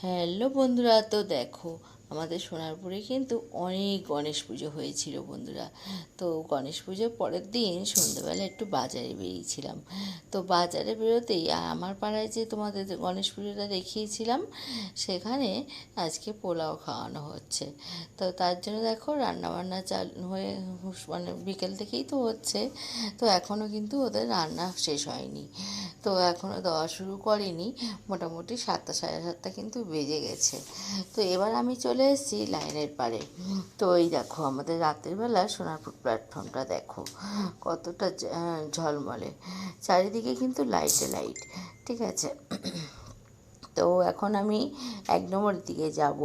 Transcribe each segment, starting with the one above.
Hello বন্ধুরা তো দেখো আমাদের সোনারপুরে কিন্তু অনেক গণেশ পুজো হয়েছিল বন্ধুরা। তো গণেশ পুজোর পরের দিন সন্ধ্যেবেলা একটু বাজারে বেরিয়েছিলাম। তো বাজারে বেরোতেই আর আমার পাড়ায় যে তোমাদের গণেশ পুজোটা দেখিয়েছিলাম, সেখানে আজকে পোলাও খাওয়ানো হচ্ছে। তো তার জন্য দেখো রান্নাবান্না চালু হয়ে মানে বিকেল থেকেই তো হচ্ছে। তো এখনও কিন্তু ওদের রান্না শেষ হয়নি। তো এখনও দেওয়া শুরু করেনি। মোটামুটি সাতটা সাড়ে সাতটা কিন্তু বেজে গেছে। তো এবার আমি চলে এসেছি লাইনের পারে তো এই দেখো, আমাদের রাতের বেলা সোনারপুর প্ল্যাটফর্মটা দেখো, কতটা ঝলমলে। চারিদিকে কিন্তু লাইটে লাইট ঠিক আছে? তো এখন আমি এক নম্বরের দিকে যাব।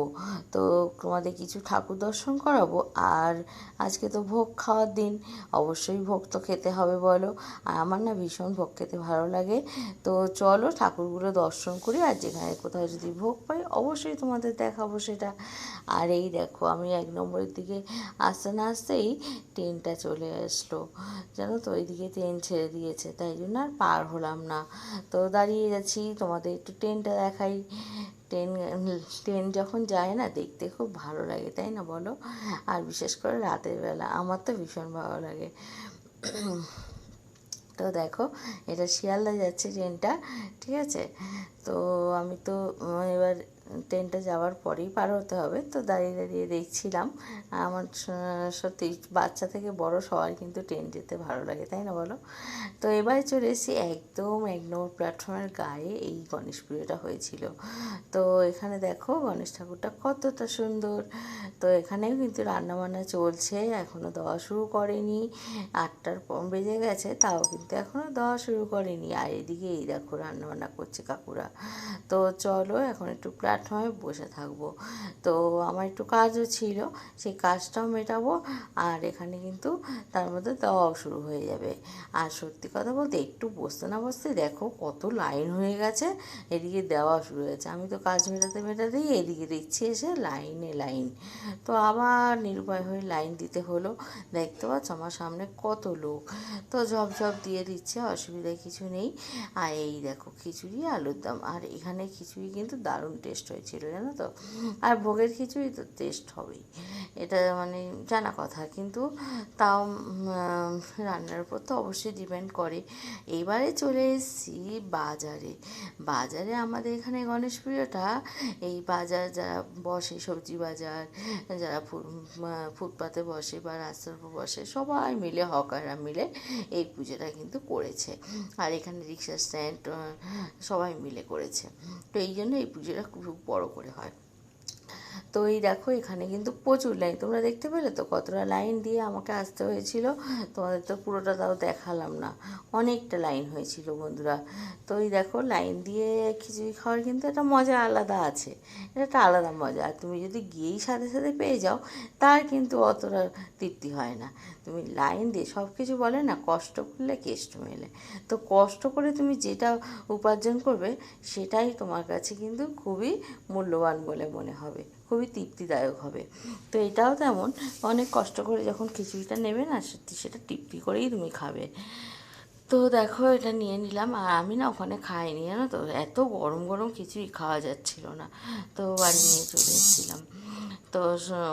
তো তোমাদের কিছু ঠাকুর দর্শন করাবো। আর আজকে তো ভোগ খাওয়ার দিন, অবশ্যই ভোগ তো খেতে হবে বলো। আর আমার না ভীষণ ভোগ খেতে ভালো লাগে। তো চলো ঠাকুরগুলো দর্শন করি, আর যেখানে কোথাও যদি ভোগ পাই, অবশ্যই তোমাদের দেখাবো সেটা। আর এই দেখো, আমি এক নম্বরের দিকে আসতে না আসতেই ট্রেনটা চলে আসলো। জানো তো, ওইদিকে ট্রেন ছেড়ে দিয়েছে, তাই জন্য আর পার হলাম না। তো দাঁড়িয়ে যাচ্ছি তোমাদের একটু ট্রেনটা দেখাই। ট্রেন ট্রেন যখন যায় না, দেখতে খুব ভালো লাগে, তাই না বলো? আর বিশেষ করে রাতের বেলা, আমার তো ভীষণ ভালো লাগে। তো দেখো, এটা শিয়ালদা যাচ্ছে ট্রেনটা, ঠিক আছে? তো আমি তো, এবার ট্রেনটা যাওয়ার পরেই পার হতে হবে। তো দাঁড়িয়ে দাঁড়িয়ে দেখছিলাম। আমার সত্যি বাচ্চা থেকে বড় সবার কিন্তু ট্রেন যেতে ভালো লাগে, তাই না বলো? তো এবারে চলে এসেছি একদম এক নম্বর প্ল্যাটফর্মের গায়ে এই গণেশ পুজোটা হয়েছিল। তো এখানে দেখো গণেশ ঠাকুরটা কতটা সুন্দর। তো এখানেও কিন্তু রান্নাবান্না চলছে এখনও দেওয়া শুরু করেনি। আটটার প- বেজে গেছে, তাও কিন্তু এখনও দেওয়া শুরু করেনি। আর এদিকে এই দেখো রান্নাবান্না করছে কাকুরা। তো চলো এখন একটু প্ল্যাটফর্মে বসে থাকব। তো আমার একটু কাজও ছিল, সেই কাজটাও মেটাবো আর এখানে কিন্তু তার মধ্যে দেওয়াও শুরু হয়ে যাবে। আর সত্যি কথা বলতে একটু বসতে না বসতে দেখো কত লাইন হয়ে গেছে, এদিকে দেওয়া শুরু হয়েছে। আমি তো কাজ মেটাতে মেটাতেই এদিকে দেখছি এসে লাইনে লাইন। তো আবার নিরুপায় হয়ে লাইন দিতে হলো। দেখতে পাচ্ছ আমার সামনে কত লোক। তো ঝপ ঝপ দিয়ে দিচ্ছে অসুবিধা কিছু নেই। আর এই দেখো খিচুড়ি, আলুর দম। আর এখানে খিচুড়ি কিন্তু দারুণ টেস্ট হয়েছিল, জানো তো? আর ভোগের খিচুড়ি তো টেস্ট হবেই। এটা মানে জানা কথা, কিন্তু তাও রান্নার উপর তো অবশ্যই ডিপেন্ড করে। এবারে চলে এসেছি বাজারে। বাজারে আমাদের এখানে গণেশ পুজোটা এই বাজার যারা বসে, সবজি বাজার, যারা ফুটপাতে বসে বা রাস্তার উপর বসে, সবাই মিলে, হকাররা মিলে এই পুজোটা কিন্তু করেছে। আর এখানে রিক্সা স্ট্যান্ড সবাই মিলে করেছে। তো এই জন্য এই পুজোটা খুব বড় করে হয়। তো এই দেখো এখানে কিন্তু প্রচুর লাইন তোমরা দেখতে পেলে তো কতটা লাইন দিয়ে আমাকে আসতে হয়েছিল? তোমাদের তো পুরোটা তাও দেখালাম না। অনেকটা লাইন হয়েছিল বন্ধুরা। তো এই দেখো লাইন দিয়ে খিচুড়ি খাওয়ার কিন্তু একটা মজা আলাদা আছে। এটা একটা আলাদা মজা। আর তুমি যদি গিয়েই সাথে সাথে পেয়ে যাও, তার কিন্তু অতটা তৃপ্তি হয় না। তুমি লাইন দিয়ে সব কিছু বলে না, কষ্ট করলে কেষ্ট মেলে। তো কষ্ট করে তুমি যেটা উপার্জন করবে, সেটাই তোমার কাছে কিন্তু খুবই মূল্যবান বলে মনে হবে। খুবই তৃপ্তিদায়ক হবে। তো এটাও তেমন, অনেক কষ্ট করে যখন খিচুড়িটা নেবে না সেটা তৃপ্তি করেই তুমি খাবে। তো দেখো, এটা নিয়ে নিলাম। আর আমি না ওখানে খাইনি, জানো তো? এত গরম গরম খিচুড়ি খাওয়া যাচ্ছিল না। তো বাড়ি নিয়ে চলে এসেছিলাম। তো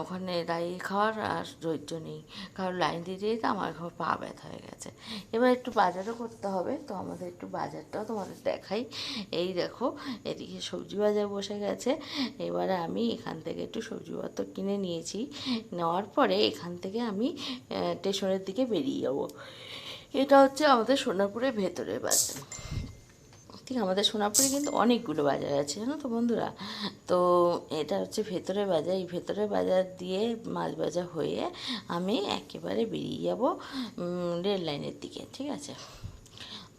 ওখানে দাঁড়িয়ে খাওয়ার আর ধৈর্য নেই। কারণ লাইন দিয়ে দিতে আমার এখন পা ব্যথা হয়ে গেছে। এবার একটু বাজারও করতে হবে, তো আমাদের একটু বাজারটাও তোমাদের দেখাই। এই দেখো, এদিকে সবজি বাজার বসে গেছে। এবারে আমি এখান থেকে একটু সবজিপত্র কিনে নিয়েছি। নেওয়ার পরে এখান থেকে আমি স্টেশনের দিকে বেরিয়ে যাব। এটা হচ্ছে আমাদের সোনারপুরের ভেতরের বাজার। ঠিক আমাদের সোনাপুরে কিন্তু অনেকগুলো বাজার আছে, জানো তো বন্ধুরা? তো এটা হচ্ছে ভেতরে বাজার। এই ভেতরে বাজার দিয়ে মাছ বাজার হয়ে আমি একেবারে বেরিয়ে যাব রেল লাইনের দিকে, ঠিক আছে?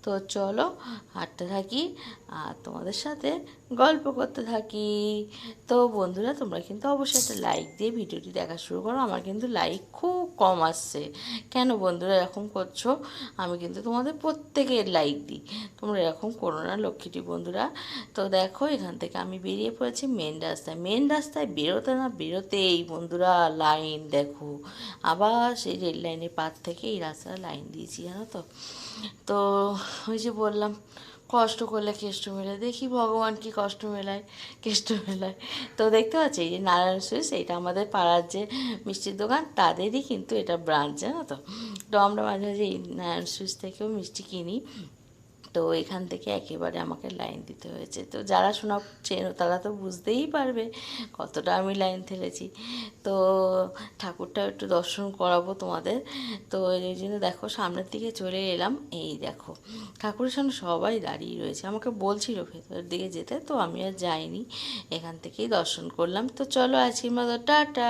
তো চলো হাঁটতে থাকি আর তোমাদের সাথে গল্প করতে থাকি। তো বন্ধুরা, তোমরা কিন্তু অবশ্যই একটা লাইক দিয়ে ভিডিওটি দেখা শুরু করো। আমার কিন্তু লাইক খুব কম আসছে। কেন বন্ধুরা, এরকম করছ? আমি কিন্তু তোমাদের প্রত্যেকের লাইক দিই। তোমরা এরকম করো না, লক্ষ্মীটি বন্ধুরা। তো দেখো, এখান থেকে আমি বেরিয়ে পড়েছি মেন রাস্তায়। মেন রাস্তায় বেরোতে না বেরোতেই বন্ধুরা লাইন দেখো। আবার সেই রেল লাইনের পার থেকে এই রাস্তায় লাইন দিয়েছি, জানো তো? তো ওই যে বললাম, কষ্ট করলে কেষ্ট মেলে দেখি ভগবান কি কষ্ট মেলায়, কেষ্ট মেলায়। তো দেখতে পাচ্ছি এই যে নারায়ণ সুইটস, এটা আমাদের পাড়ার যে মিষ্টির দোকান, তাদেরই কিন্তু এটা ব্রাঞ্চ, জানো তো? তো আমরা মাঝে মাঝে এই নারায়ণ সুইটস থেকেও মিষ্টি কিনি। তো এখান থেকে একেবারে আমাকে লাইন দিতে হয়েছে। তো যারা শোনা চেন, তারা তো বুঝতেই পারবে কতটা আমি লাইন ঠেলেছি। তো ঠাকুরটা একটু দর্শন করাবো তোমাদের। তো এই জন্য দেখো সামনের দিকে চলে এলাম। এই দেখো, ঠাকুরের সামনে সবাই দাঁড়িয়ে রয়েছে। আমাকে বলছিল ভেতরের দিকে যেতে, তো আমি আর যাইনি। এখান থেকেই দর্শন করলাম। তো চলো আজকের মতো, টাটা!